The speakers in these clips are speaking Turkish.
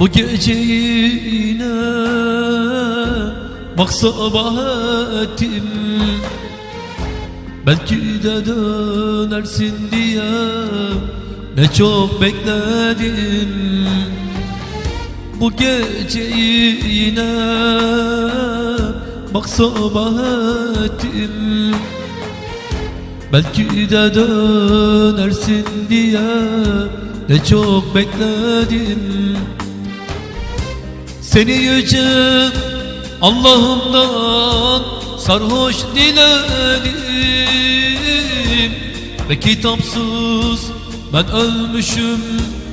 Bu gece yine Bak sabah ettim Belki de dönersin diye Ne çok bekledim. Bu gece yine Bak sabah ettim Belki de dönersin diye Ne çok bekledim Seni yüce Allah'ımdan sarhoş diledim. Ve kitapsız ben ölmüşüm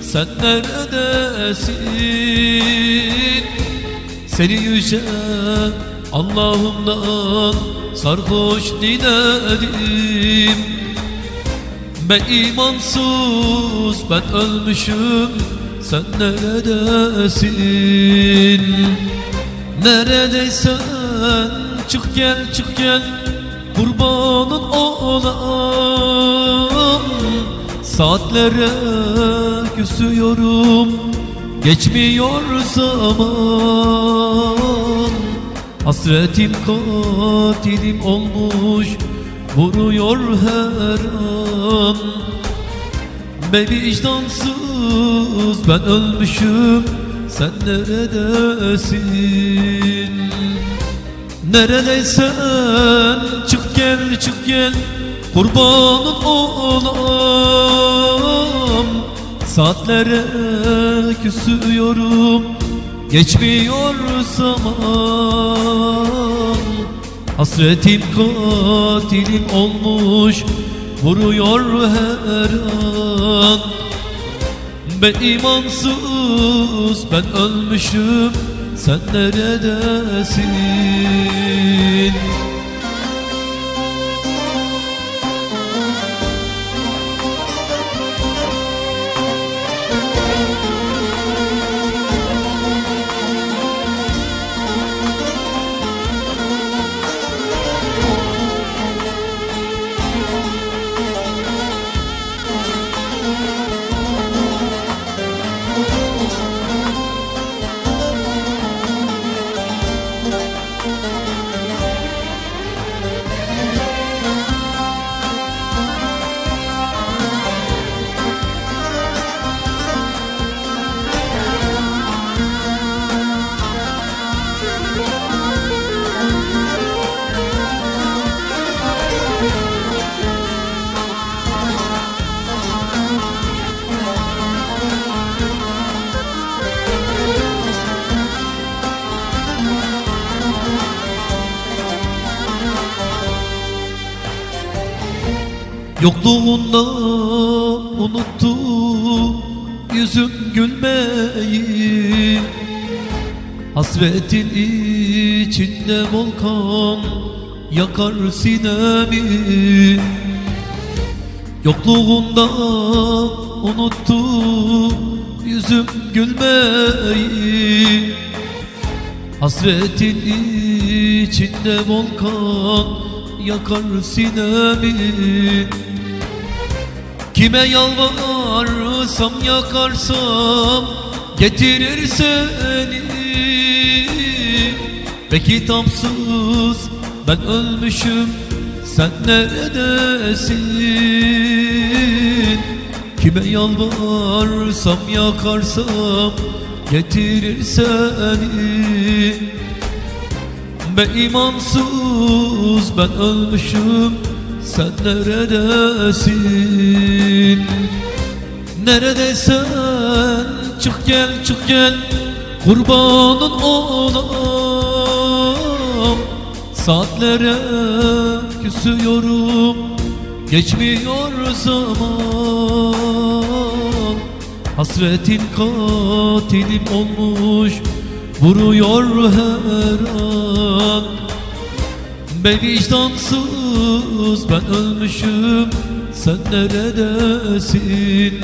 sen neredesin? Seni yüce Allah'ımdan sarhoş diledim. Ben imansız ben ölmüşüm sen neredesin? Neredeysen? Çık gel çık gel. Kurbanın olam Saatlere küsüyorum. Geçmiyor zaman. Hasretim katilim olmuş. Vuruyor her an ben vicdansız ben ölmüşüm. Sen neredesin? Neredeysen? Çık gel çık gel. Kurbanın olam. Saatlere küsüyorum. Geçmiyor zaman. Hasretim katilim olmuş Vuruyor her an. Ben imansız ben ölmüşüm Sen neredesin Yokluğunda unuttu yüzüm gülmeyi. Hasretin içinde volkan yakar sinemi. Yokluğunda unuttu yüzüm gülmeyi. Hasretin içinde volkan yakar sinemi Kime yalvarsam yakarsam getirir seni Ve kitapsız ben ölmüşüm sen neredesin? Kime yalvarsam yakarsam getirir seni ben imansız ben ölmüşüm sen neredesin? Neredeysen? Çık gel çık gel. Kurbanın olam. Saatlere küsüyorum. Geçmiyor zaman. Hasretin katilim olmuş. Vuruyor her an Ben vicdansız ben ölmüşüm. Sen neredesin